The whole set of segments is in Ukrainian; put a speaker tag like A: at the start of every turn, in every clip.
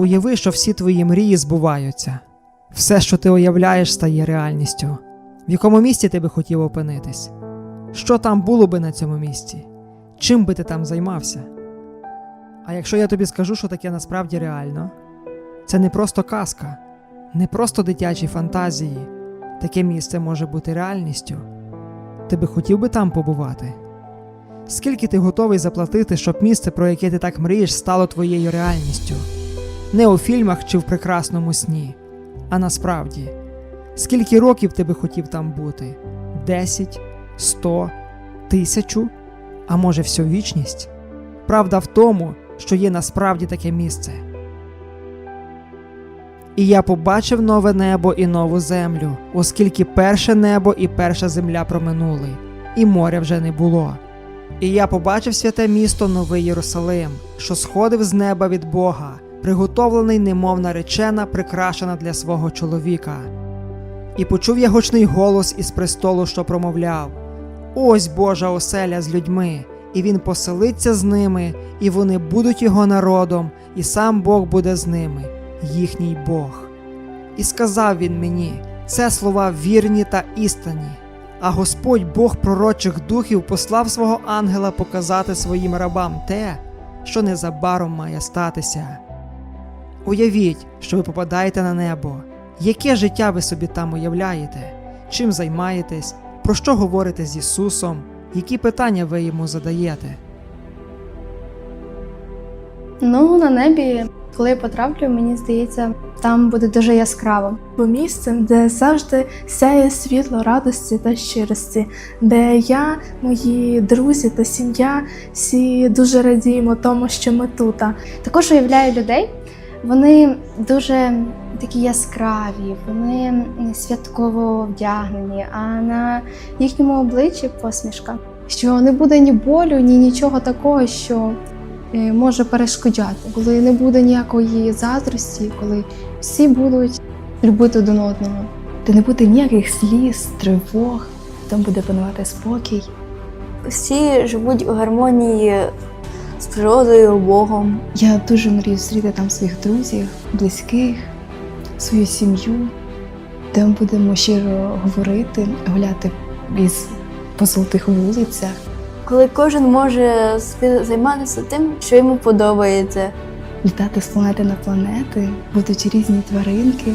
A: Уяви, що всі твої мрії збуваються. Все, що ти уявляєш, стає реальністю. В якому місці ти би хотів опинитись? Що там було би на цьому місці? Чим би ти там займався? А якщо я тобі скажу, що таке насправді реально, це не просто казка, не просто дитячі фантазії. Таке місце може бути реальністю. Ти би хотів би там побувати? Скільки ти готовий заплатити, щоб місце, про яке ти так мрієш, стало твоєю реальністю? Не у фільмах чи в прекрасному сні, а насправді. Скільки років ти би хотів там бути? Десять, сто, тисячу, а може всю вічність? Правда в тому, що є насправді таке місце. І я побачив нове небо і нову землю, оскільки перше небо і перша земля проминули, і моря вже не було. І я побачив святе місто Новий Єрусалим, що сходив з неба від Бога, приготовлений, немов наречена, прикрашена для свого чоловіка. І почув я гучний голос із престолу, що промовляв: Ось Божа оселя з людьми, і він поселиться з ними, і вони будуть його народом, і сам Бог буде з ними, їхній Бог. І сказав він мені: це слова вірні та істинні. А Господь Бог пророчих духів послав свого ангела показати своїм рабам те, що незабаром має статися. Уявіть, що ви попадаєте на небо. Яке життя ви собі там уявляєте? Чим займаєтесь? Про що говорите з Ісусом? Які питання ви йому задаєте?
B: Ну, на небі, коли я потраплю, мені здається, там буде дуже яскраво.
C: бо місцем, де завжди сяє світло радості та щирості, де я, мої друзі та сім'я всі дуже радіємо тому, що ми тут.
B: Також уявляю людей, вони дуже такі яскраві, вони святково вдягнені, а на їхньому обличчі посмішка. Що не буде ні болю, ні нічого такого, що е, може перешкоджати, коли не буде ніякої заздрості, коли всі будуть любити один одного.
D: де не буде ніяких сліз, тривог, там буде панувати спокій.
E: Всі живуть у гармонії з природою, Богом.
D: Я дуже мрію зустріти там своїх друзів, близьких, свою сім'ю, де ми будемо щиро говорити, гуляти із по золотих вулицях.
E: Коли кожен може займатися тим, що йому подобається.
D: літати з планети на планети, будуть різні тваринки,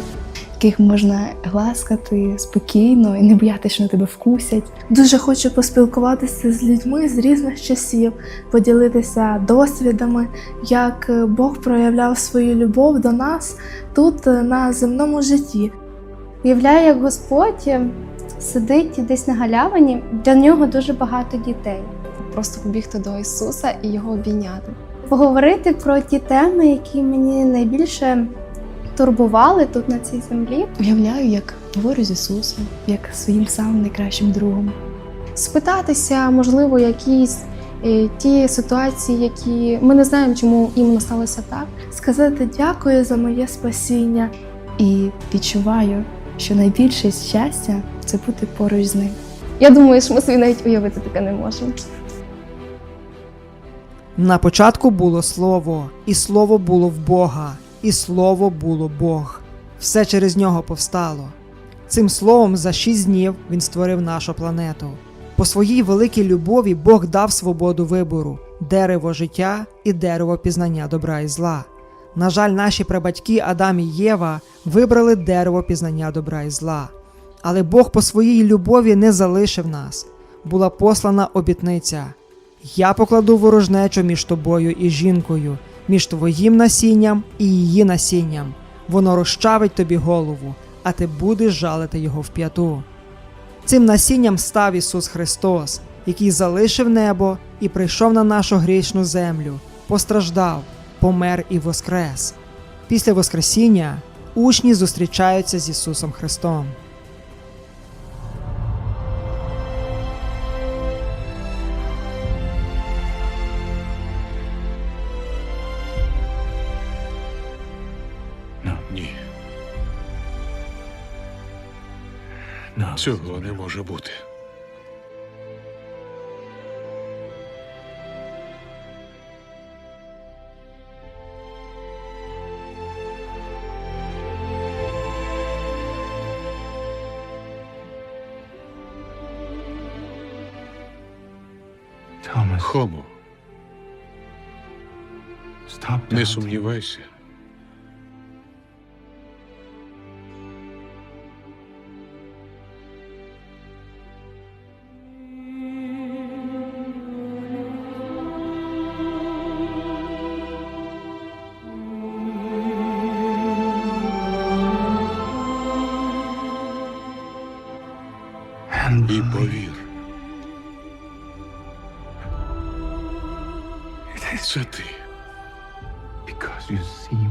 D: яких можна гласкати спокійно і не боятися, що на тебе вкусять.
C: Дуже хочу поспілкуватися з людьми з різних часів, поділитися досвідами, як Бог проявляв свою любов до нас тут на земному житті.
B: Уявляю, як Господь е, сидить десь на галявині, для нього дуже багато дітей.
F: просто побігти до Ісуса і його обійняти.
B: Поговорити про ті теми, які мені найбільше турбували тут на цій землі.
D: Уявляю, як говорю з Ісусом, як своїм самим найкращим другом.
F: Спитатися, можливо, якісь е, ті ситуації, які ми не знаємо, чому іменно сталося так.
C: Сказати дякую за моє спасіння.
D: І відчуваю, що найбільше щастя це бути поруч з ним.
F: Я думаю, що ми собі навіть уявити таке не можемо.
A: На початку було слово, і слово було в Бога, і слово було Бог. Все через нього повстало. Цим словом за шість днів він створив нашу планету. По своїй великій любові Бог дав свободу вибору, дерево життя і дерево пізнання добра і зла. На жаль, наші прабатьки Адам і Єва вибрали дерево пізнання добра і зла. Але Бог по своїй любові не залишив нас. Була послана обітниця. Я покладу ворожнечу між тобою і жінкою, між твоїм насінням і її насінням. Воно розчавить тобі голову, а ти будеш жалити його в п'яту. Цим насінням став Ісус Христос, який залишив небо і прийшов на нашу грішну землю, постраждав, помер і воскрес. Після Воскресіння учні зустрічаються з Ісусом Христом.
G: Цього не може бути. Хомо, не сумнівайся. Це ти.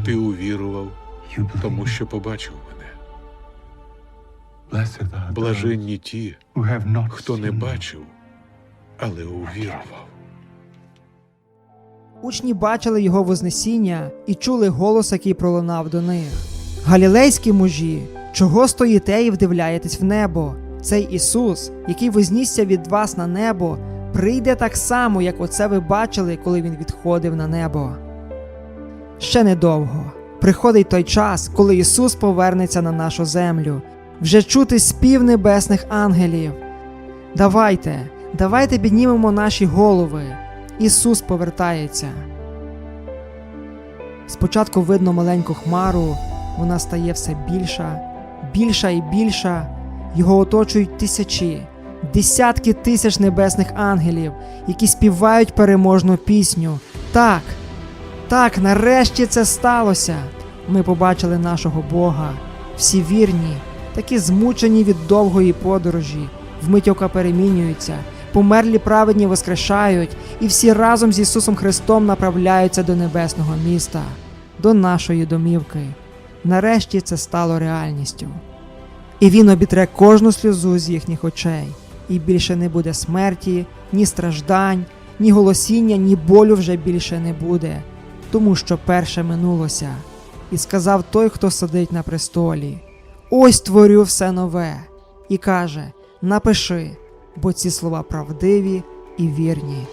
G: Ти увірував, тому що побачив мене. Блаженні ті, хто не бачив, але увірував.
A: Учні бачили його вознесіння і чули голос, який пролунав до них. Галілейські мужі, чого стоїте і вдивляєтесь в небо? Цей Ісус, який вознісся від вас на небо, прийде так само, як оце ви бачили, коли він відходив на небо. Ще недовго. Приходить той час, коли Ісус повернеться на нашу землю, вже чути спів небесних ангелів. Давайте, давайте піднімемо наші голови. Ісус повертається. Спочатку видно маленьку хмару, вона стає все більша, більша і більша. Його оточують тисячі, десятки тисяч небесних ангелів, які співають переможну пісню. Так, так, нарешті це сталося. Ми побачили нашого Бога. Всі вірні, такі змучені від довгої подорожі, вмить ока перемінюються, померлі праведні воскрешають, і всі разом з Ісусом Христом направляються до небесного міста, до нашої домівки. Нарешті це стало реальністю. І він обітре кожну сльозу з їхніх очей, і більше не буде смерті, ні страждань, ні голосіння, ні болю вже більше не буде, тому що перше минулося. І сказав той, хто сидить на престолі: Ось творю все нове. І каже: Напиши, бо ці слова правдиві і вірні.